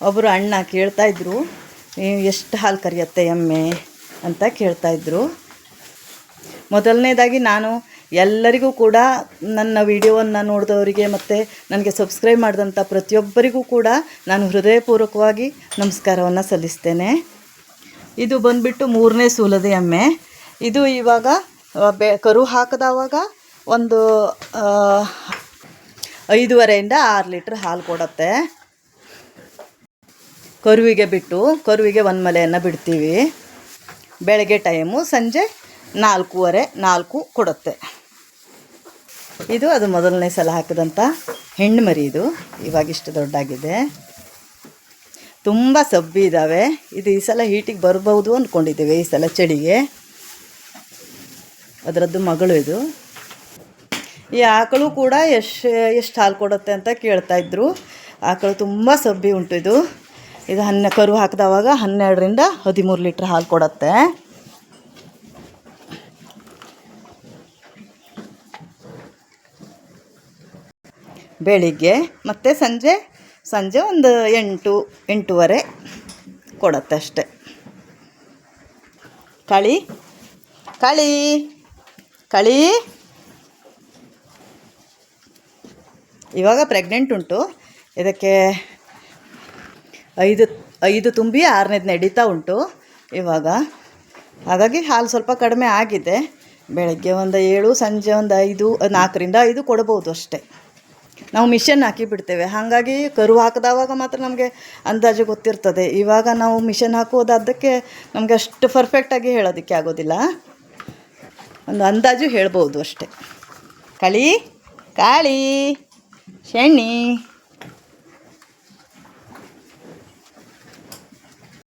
ಒಬ್ಬರು ಅಣ್ಣ ಕೇಳ್ತಾಯಿದ್ರು ಎಷ್ಟು ಹಾಲು ಕರಿಯತ್ತೆ ಎಮ್ಮೆ? ಅಂತ ಕೇಳ್ತಾಯಿದ್ರು ಮೊದಲನೇದಾಗಿ ನಾನು ಎಲ್ಲರಿಗೂ ಕೂಡ ನನ್ನ ವಿಡಿಯೋವನ್ನು ನೋಡಿದವರಿಗೆ ಮತ್ತು ನನಗೆ ಸಬ್ಸ್ಕ್ರೈಬ್ ಮಾಡಿದಂಥ ಪ್ರತಿಯೊಬ್ಬರಿಗೂ ಕೂಡ ನಾನು ಹೃದಯಪೂರ್ವಕವಾಗಿ ನಮಸ್ಕಾರವನ್ನು ಸಲ್ಲಿಸ್ತೇನೆ. ಇದು ಬಂದುಬಿಟ್ಟು ಮೂರನೇ ಸೂಲದ ಎಮ್ಮೆ. ಇದು ಇವಾಗ ಬೆ, ಕರು ಹಾಕಿದವಾಗ ಒಂದು ಐದೂವರೆಯಿಂದ ಆರು ಲೀಟ್ರ್ ಹಾಲು ಕೊಡುತ್ತೆ. ಕರುವಿಗೆ ಬಿಟ್ಟು ಕರುವಿಗೆ ಒಂದು ಮಲೆಯನ್ನು ಬಿಡ್ತೀವಿ. ಬೆಳಗ್ಗೆ ಟೈಮು ಸಂಜೆ ನಾಲ್ಕೂವರೆ, ನಾಲ್ಕು ಕೊಡುತ್ತೆ. ಇದು ಅದು ಮೊದಲನೇ ಸಲ ಹಾಕಿದಂಥ ಹೆಣ್ಣು ಮರಿ ಇದು. ಇವಾಗ ಇಷ್ಟು ದೊಡ್ಡಾಗಿದೆ. ತುಂಬ ಸಬ್ಬಿ ಇದ್ದಾವೆ ಇದು ಈ ಸಲ ಹೀಟಿಗೆ ಬರ್ಬೋದು ಅಂದ್ಕೊಂಡಿದ್ದೇವೆ ಈ ಸಲ ಚಳಿಗೆ. ಅದರದ್ದು ಮಗಳು ಇದು. ಈ ಆಕಳು ಕೂಡ ಎಷ್ಟು ಎಷ್ಟು ಹಾಲು ಕೊಡುತ್ತೆ ಅಂತ ಕೇಳ್ತಾಯಿದ್ರು ಆಕಳು ತುಂಬ ಸಬ್ಬಿ ಉಂಟು ಇದು. ಇದು ಹನ್ನೆ ಕರು ಹಾಕಿದವಾಗ ಹನ್ನೆರಡರಿಂದ ಹದಿಮೂರು ಲೀಟ್ರ್ ಹಾಲು ಕೊಡುತ್ತೆ. ಬೆಳಿಗ್ಗೆ ಮತ್ತು ಸಂಜೆ ಸಂಜೆ ಒಂದು ಎಂಟು, ಎಂಟೂವರೆ ಕೊಡುತ್ತೆ ಅಷ್ಟೆ. ಕಳಿ ಕಳಿ ಕಳಿ. ಇವಾಗ ಪ್ರೆಗ್ನೆಂಟ್ ಉಂಟು. ಇದಕ್ಕೆ ಐದು ಐದು ತುಂಬಿ ಆರನೇದು ನಡೀತಾ ಉಂಟು ಇವಾಗ. ಹಾಗಾಗಿ ಹಾಲು ಸ್ವಲ್ಪ ಕಡಿಮೆ ಆಗಿದೆ. ಬೆಳಗ್ಗೆ ಒಂದು ಏಳು, ಸಂಜೆ ಒಂದು ಐದು, ನಾಲ್ಕರಿಂದ ಐದು ಕೊಡ್ಬೋದು ಅಷ್ಟೇ. ನಾವು ಮಿಷನ್ ಹಾಕಿ ಬಿಡ್ತೇವೆ. ಹಾಗಾಗಿ ಕರು ಹಾಕಿದವಾಗ ಮಾತ್ರ ನಮಗೆ ಅಂದಾಜು ಗೊತ್ತಿರ್ತದೆ. ಇವಾಗ ನಾವು ಮಿಷನ್ ಹಾಕೋದಾದಕ್ಕೆ ನಮಗೆ ಅಷ್ಟು ಪರ್ಫೆಕ್ಟಾಗಿ ಹೇಳೋದಕ್ಕೆ ಆಗೋದಿಲ್ಲ. ಒಂದು ಅಂದಾಜು ಹೇಳ್ಬೋದು ಅಷ್ಟೆ. ಕಳಿ, ಕಾಳಿ, ಶೆಣ್ಣಿ.